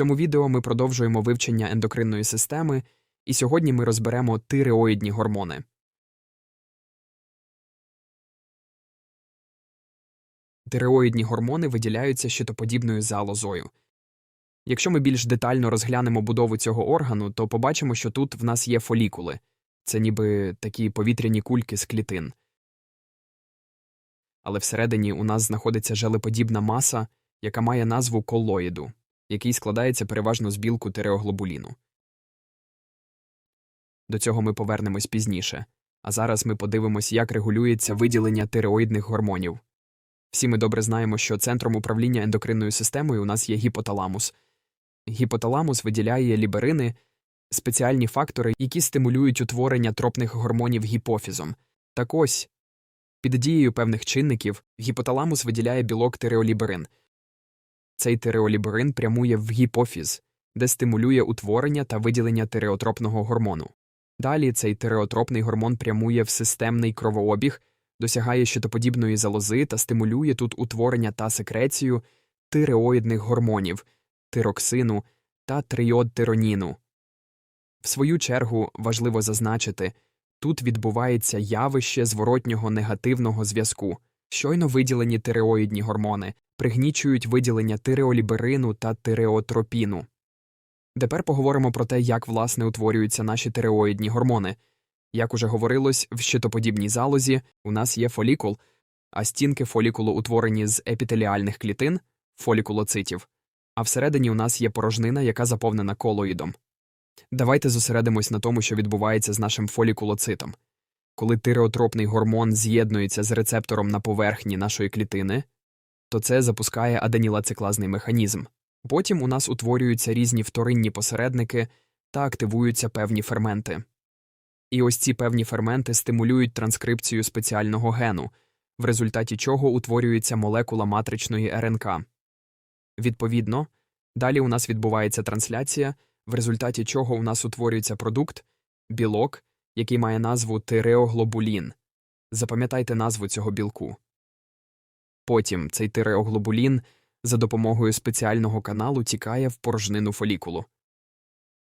цьому відео ми продовжуємо вивчення ендокринної системи, і сьогодні ми розберемо тиреоїдні гормони. Тиреоїдні гормони виділяються щитоподібною залозою. Якщо ми більш детально розглянемо будову цього органу, то побачимо, що тут в нас є фолікули це ніби такі повітряні кульки з клітин. Але всередині у нас знаходиться желеподібна маса, яка має назву колоїду, який складається переважно з білку тиреоглобуліну. До цього ми повернемось пізніше, а зараз ми подивимось, як регулюється виділення тиреоїдних гормонів. Всі ми добре знаємо, що центром управління ендокринною системою у нас є гіпоталамус. Гіпоталамус виділяє ліберини, спеціальні фактори, які стимулюють утворення тропних гормонів гіпофізом. Так ось, під дією певних чинників, гіпоталамус виділяє білок тиреоліберин. Цей тиреоліберин прямує в гіпофіз, де стимулює утворення та виділення тиреотропного гормону. Далі цей тиреотропний гормон прямує в системний кровообіг, досягає щитоподібної залози та стимулює тут утворення та секрецію тиреоїдних гормонів, тироксину та тріодтироніну. В свою чергу важливо зазначити, тут відбувається явище зворотнього негативного зв'язку. Щойно виділені тиреоїдні гормони пригнічують виділення тиреоліберину та тиреотропіну. Тепер поговоримо про те, як власне утворюються наші тиреоїдні гормони. Як уже говорилось, в щитоподібній залозі у нас є фолікул, а стінки фолікулу утворені з епітеліальних клітин фолікулоцитів, а всередині у нас є порожнина, яка заповнена колоїдом. Давайте зосередимось на тому, що відбувається з нашим фолікулоцитом. Коли тиреотропний гормон з'єднується з рецептором на поверхні нашої клітини, то це запускає аденілациклазний механізм. Потім у нас утворюються різні вторинні посередники та активуються певні ферменти. І ось ці певні ферменти стимулюють транскрипцію спеціального гену, в результаті чого утворюється молекула матричної РНК. Відповідно, далі у нас відбувається трансляція, в результаті чого у нас утворюється продукт білок, який має назву тиреоглобулін. Запам'ятайте назву цього білку. Потім цей тиреоглобулін за допомогою спеціального каналу тікає в порожнину фолікулу.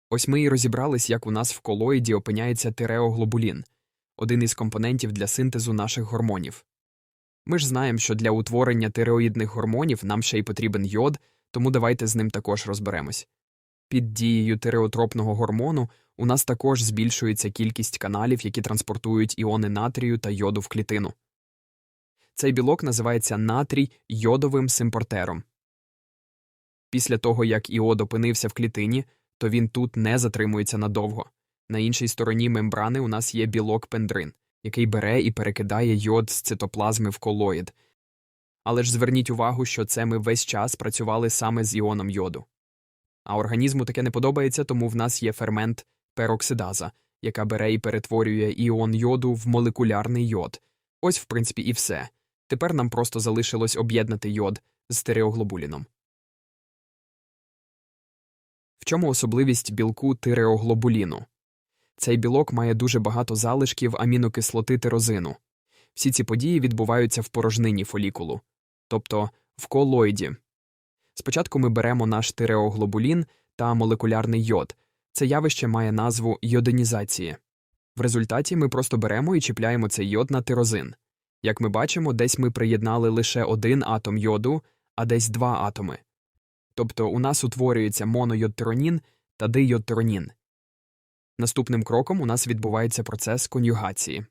Ось ми і розібрались, як у нас в колоїді опиняється тиреоглобулін, один із компонентів для синтезу наших гормонів. Ми ж знаємо, що для утворення тиреоїдних гормонів нам ще й потрібен йод, тому давайте з ним також розберемось. Під дією тиреотропного гормону у нас також збільшується кількість каналів, які транспортують іони натрію та йоду в клітину. Цей білок називається натрій йодовим симпортером. Після того, як іод опинився в клітині, то він тут не затримується надовго. На іншій стороні мембрани у нас є білок пендрин, який бере і перекидає йод з цитоплазми в колоїд. Але ж зверніть увагу, що це ми весь час працювали саме з іоном йоду. А організму таке не подобається, тому в нас є фермент пероксидаза, яка бере і перетворює іон йоду в молекулярний йод. Ось, в принципі, і все. Тепер нам просто залишилось об'єднати йод з тиреоглобуліном. В чому особливість білку тиреоглобуліну? Цей білок має дуже багато залишків амінокислоти тирозину. Всі ці події відбуваються в порожнині фолікулу, тобто в колоїді. Спочатку ми беремо наш тиреоглобулін та молекулярний йод. Це явище має назву йодинізації. В результаті ми просто беремо і чіпляємо цей йод на тирозин. Як ми бачимо, десь ми приєднали лише один атом йоду, а десь два атоми. Тобто у нас утворюється монойодтиронін та дийодтиронін. Наступним кроком у нас відбувається процес конюгації.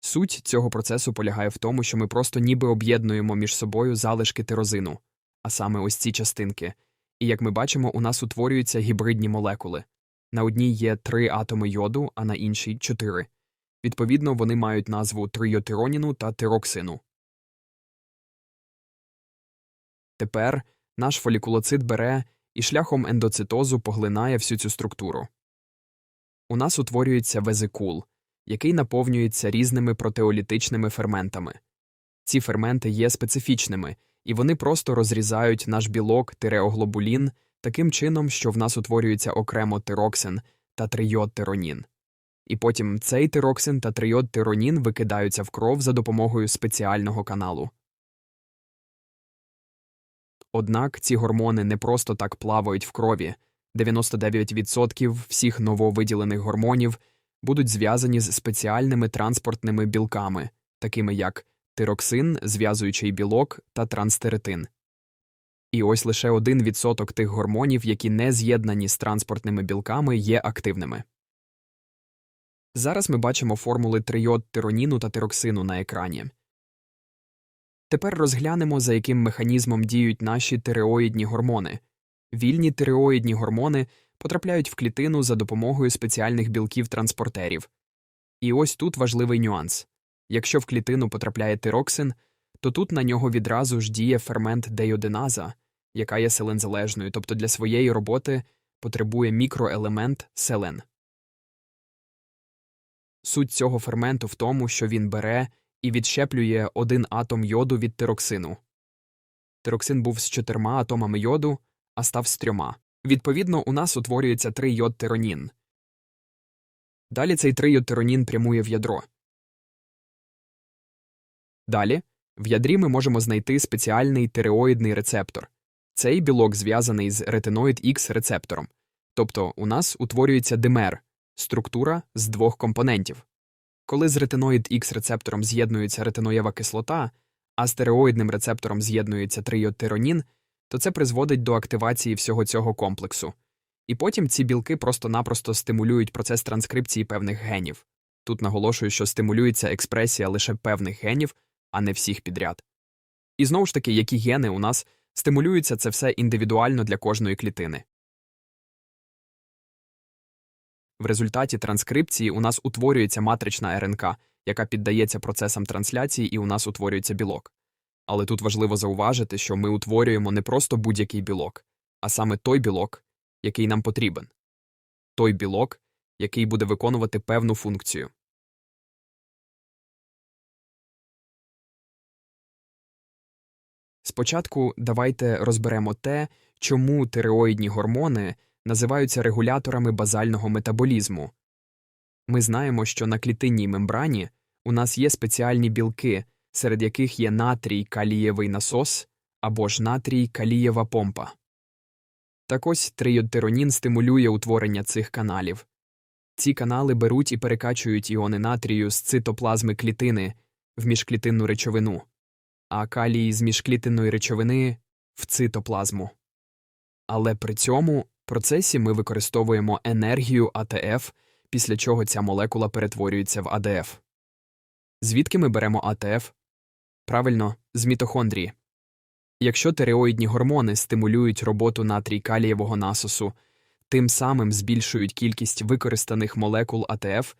Суть цього процесу полягає в тому, що ми просто ніби об'єднуємо між собою залишки тирозину, а саме ось ці частинки, і як ми бачимо, у нас утворюються гібридні молекули. На одній є три атоми йоду, а на іншій чотири. Відповідно, вони мають назву трийотироніну та тироксину. Тепер наш фолікулоцит бере і шляхом ендоцитозу поглинає всю цю структуру. У нас утворюється везикул, який наповнюється різними протеолітичними ферментами. Ці ферменти є специфічними, і вони просто розрізають наш білок тиреоглобулін таким чином, що в нас утворюється окремо тироксин та трийодтиронін. І потім цей тироксин та трийодтиронін викидаються в кров за допомогою спеціального каналу. Однак ці гормони не просто так плавають в крові. 99% всіх нововиділених гормонів будуть зв'язані з спеціальними транспортними білками, такими як тироксин, зв'язуючий білок та транстеретин. І ось лише 1% тих гормонів, які не з'єднані з транспортними білками, є активними. Зараз ми бачимо формули трийод тироніну та тироксину на екрані. Тепер розглянемо, за яким механізмом діють наші тиреоїдні гормони. Вільні тиреоїдні гормони потрапляють в клітину за допомогою спеціальних білків-транспортерів. І ось тут важливий нюанс. Якщо в клітину потрапляє тироксин, то тут на нього відразу ж діє фермент дейодиназа, яка є селензалежною, тобто для своєї роботи потребує мікроелемент селен. Суть цього ферменту в тому, що він бере і відщеплює один атом йоду від тироксину. Тироксин був з чотирма атомами йоду, а став з трьома. Відповідно, у нас утворюється три йод тиронін. Далі цей трийод тиронін прямує в ядро. Далі в ядрі ми можемо знайти спеціальний тиреоїдний рецептор. Цей білок зв'язаний з ретиноїд Х рецептором. Тобто у нас утворюється димер структура з двох компонентів. Коли з ретиноїд Х рецептором з'єднується ретиноєва кислота, а з тереоїдним рецептором з'єднується трийодтиронін, то це призводить до активації всього цього комплексу. І потім ці білки просто-напросто стимулюють процес транскрипції певних генів. Тут наголошую, що стимулюється експресія лише певних генів, а не всіх підряд. І знову ж таки, які гени у нас стимулюються це все індивідуально для кожної клітини. В результаті транскрипції у нас утворюється матрична РНК, яка піддається процесам трансляції, і у нас утворюється білок. Але тут важливо зауважити, що ми утворюємо не просто будь-який білок, а саме той білок, який нам потрібен, той білок, який буде виконувати певну функцію. Спочатку давайте розберемо те, чому тиреоїдні гормони називаються регуляторами базального метаболізму. Ми знаємо, що на клітинній мембрані у нас є спеціальні білки, серед яких є натрій калієвий насос або ж натрій калієва помпа. Так ось триодтиронін стимулює утворення цих каналів. Ці канали беруть і перекачують іони натрію з цитоплазми клітини в міжклітинну речовину, а калій з міжклітинної речовини в цитоплазму. Але при цьому процесі ми використовуємо енергію АТФ, після чого ця молекула перетворюється в АДФ. Звідки ми беремо АТФ? Правильно, з мітохондрії. Якщо тиреоїдні гормони стимулюють роботу натрій калієвого насосу, тим самим збільшують кількість використаних молекул АТФ,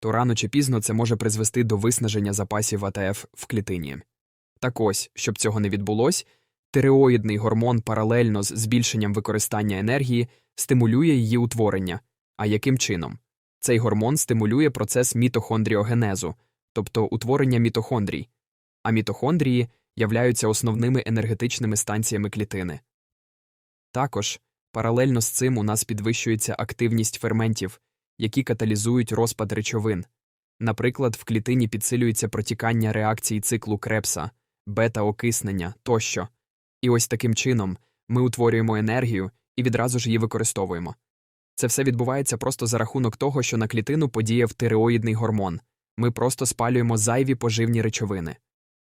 то рано чи пізно це може призвести до виснаження запасів АТФ в клітині. Так ось, щоб цього не відбулось, тиреоїдний гормон паралельно з збільшенням використання енергії стимулює її утворення. А яким чином? Цей гормон стимулює процес мітохондріогенезу, тобто утворення мітохондрій, а мітохондрії являються основними енергетичними станціями клітини. Також паралельно з цим у нас підвищується активність ферментів, які каталізують розпад речовин. Наприклад, в клітині підсилюється протікання реакцій циклу крепса, бета-окиснення тощо. І ось таким чином ми утворюємо енергію і відразу ж її використовуємо. Це все відбувається просто за рахунок того, що на клітину подіяв тиреоїдний гормон. Ми просто спалюємо зайві поживні речовини.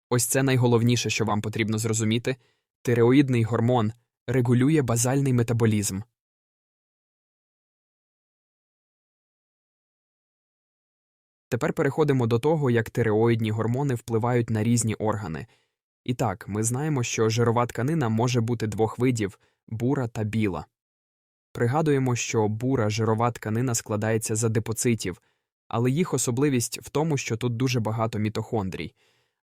Ось це найголовніше, що вам потрібно зрозуміти тиреоїдний гормон регулює базальний метаболізм. Тепер переходимо до того, як тиреоїдні гормони впливають на різні органи. І так, ми знаємо, що жирова тканина може бути двох видів бура та біла. Пригадуємо, що бура жирова тканина складається з адипоцитів, але їх особливість в тому, що тут дуже багато мітохондрій,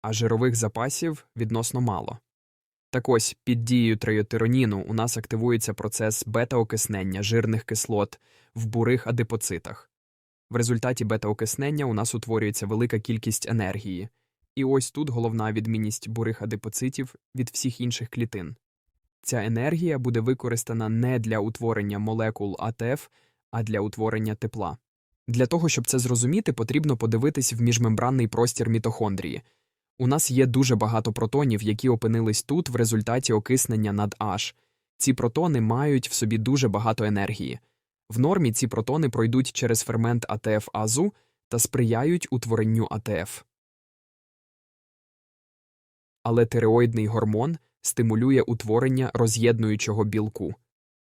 а жирових запасів відносно мало. Так ось під дією триотироніну у нас активується процес бета-окиснення жирних кислот в бурих адипоцитах. В результаті бета-окиснення у нас утворюється велика кількість енергії. І ось тут головна відмінність бурих адипоцитів від всіх інших клітин. Ця енергія буде використана не для утворення молекул АТФ, а для утворення тепла. Для того, щоб це зрозуміти, потрібно подивитись в міжмембранний простір мітохондрії. У нас є дуже багато протонів, які опинились тут в результаті окиснення над H. Ці протони мають в собі дуже багато енергії. В нормі ці протони пройдуть через фермент АТФ-азу та сприяють утворенню АТФ. Але тиреоїдний гормон стимулює утворення роз'єднуючого білку.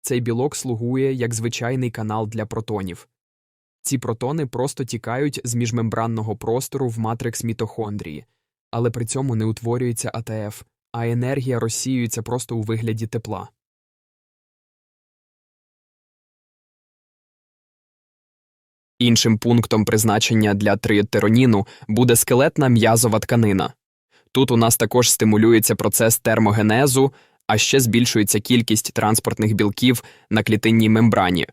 Цей білок слугує як звичайний канал для протонів. Ці протони просто тікають з міжмембранного простору в матрикс мітохондрії, але при цьому не утворюється АТФ, а енергія розсіюється просто у вигляді тепла. Іншим пунктом призначення для триєтероніну буде скелетна м'язова тканина. Тут у нас також стимулюється процес термогенезу, а ще збільшується кількість транспортних білків на клітинній мембрані.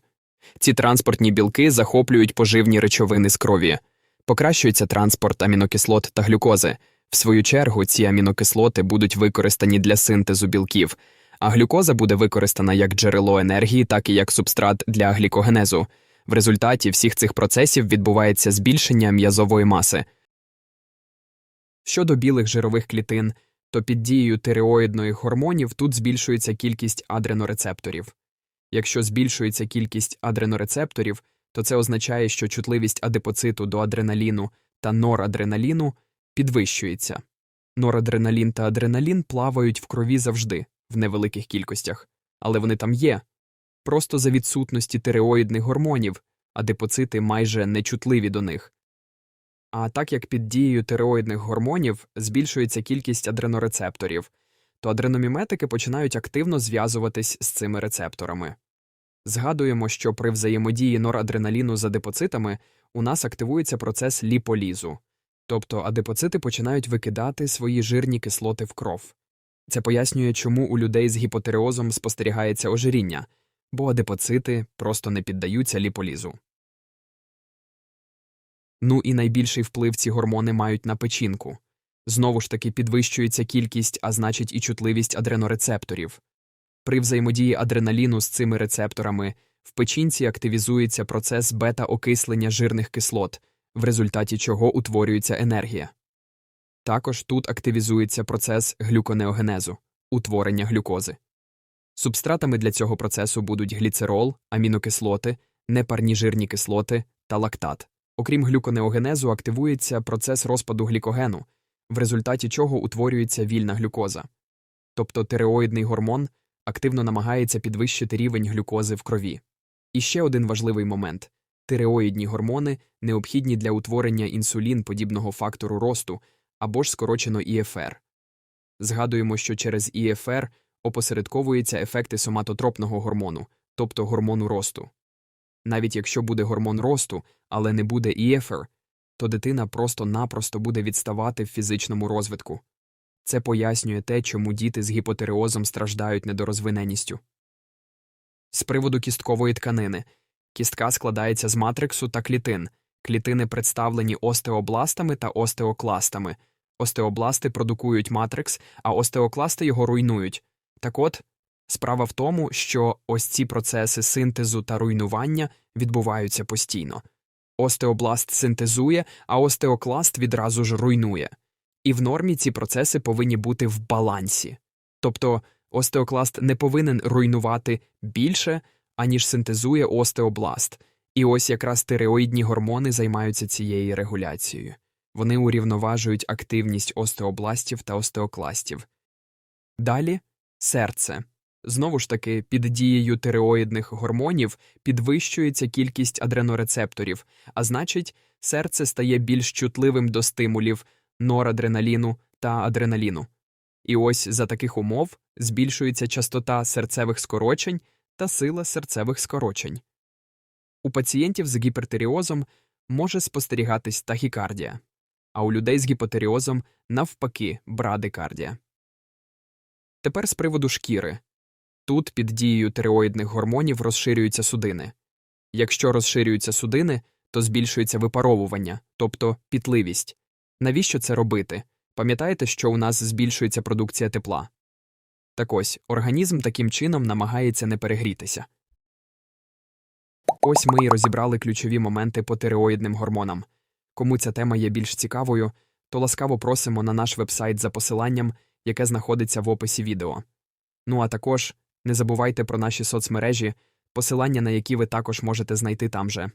Ці транспортні білки захоплюють поживні речовини з крові, покращується транспорт амінокислот та глюкози. В свою чергу, ці амінокислоти будуть використані для синтезу білків, а глюкоза буде використана як джерело енергії, так і як субстрат для глікогенезу. В результаті всіх цих процесів відбувається збільшення м'язової маси. Щодо білих жирових клітин, то під дією тиреоїдних гормонів тут збільшується кількість адренорецепторів. Якщо збільшується кількість адренорецепторів, то це означає, що чутливість адипоциту до адреналіну та норадреналіну підвищується. Норадреналін та адреналін плавають в крові завжди, в невеликих кількостях, але вони там є. Просто за відсутності тиреоїдних гормонів, адипоцити майже нечутливі до них. А так як під дією тиреоїдних гормонів збільшується кількість адренорецепторів, то адреноміметики починають активно зв'язуватись з цими рецепторами. Згадуємо, що при взаємодії норадреналіну з адипоцитами у нас активується процес ліполізу, тобто адипоцити починають викидати свої жирні кислоти в кров. Це пояснює, чому у людей з гіпотереозом спостерігається ожиріння, бо адипоцити просто не піддаються ліполізу. Ну і найбільший вплив ці гормони мають на печінку. Знову ж таки підвищується кількість, а значить і чутливість адренорецепторів. При взаємодії адреналіну з цими рецепторами в печінці активізується процес бета-окислення жирних кислот, в результаті чого утворюється енергія. Також тут активізується процес глюконеогенезу утворення глюкози. Субстратами для цього процесу будуть гліцерол, амінокислоти, непарні жирні кислоти та лактат. Окрім глюконеогенезу, активується процес розпаду глікогену, в результаті чого утворюється вільна глюкоза. Тобто тиреоїдний гормон активно намагається підвищити рівень глюкози в крові. І ще один важливий момент тиреоїдні гормони необхідні для утворення інсулін подібного фактору росту або ж скорочено ІФР. Згадуємо, що через ІФР опосередковуються ефекти соматотропного гормону, тобто гормону росту. Навіть якщо буде гормон росту, але не буде ІФР, то дитина просто-напросто буде відставати в фізичному розвитку. Це пояснює те, чому діти з гіпотереозом страждають недорозвиненістю. З приводу кісткової тканини кістка складається з матриксу та клітин. Клітини представлені остеобластами та остеокластами. Остеобласти продукують матрикс, а остеокласти його руйнують. Так от, справа в тому, що ось ці процеси синтезу та руйнування відбуваються постійно. Остеобласт синтезує, а остеокласт відразу ж руйнує. І в нормі ці процеси повинні бути в балансі. Тобто остеокласт не повинен руйнувати більше, аніж синтезує остеобласт. І ось якраз тиреоїдні гормони займаються цією регуляцією. Вони урівноважують активність остеобластів та остеокластів. Далі серце. Знову ж таки, під дією тиреоїдних гормонів підвищується кількість адренорецепторів, а значить, серце стає більш чутливим до стимулів норадреналіну та адреналіну. І ось за таких умов збільшується частота серцевих скорочень та сила серцевих скорочень. У пацієнтів з гіпертеріозом може спостерігатись тахікардія, а у людей з гіпотеріозом навпаки брадикардія. Тепер з приводу шкіри. Тут під дією тиреоїдних гормонів розширюються судини. Якщо розширюються судини, то збільшується випаровування, тобто пітливість. Навіщо це робити? Пам'ятаєте, що у нас збільшується продукція тепла? Так ось, організм таким чином намагається не перегрітися. Ось ми і розібрали ключові моменти по тиреоїдним гормонам. Кому ця тема є більш цікавою, то ласкаво просимо на наш вебсайт за посиланням, яке знаходиться в описі відео. Ну а також не забувайте про наші соцмережі, посилання на які ви також можете знайти там же.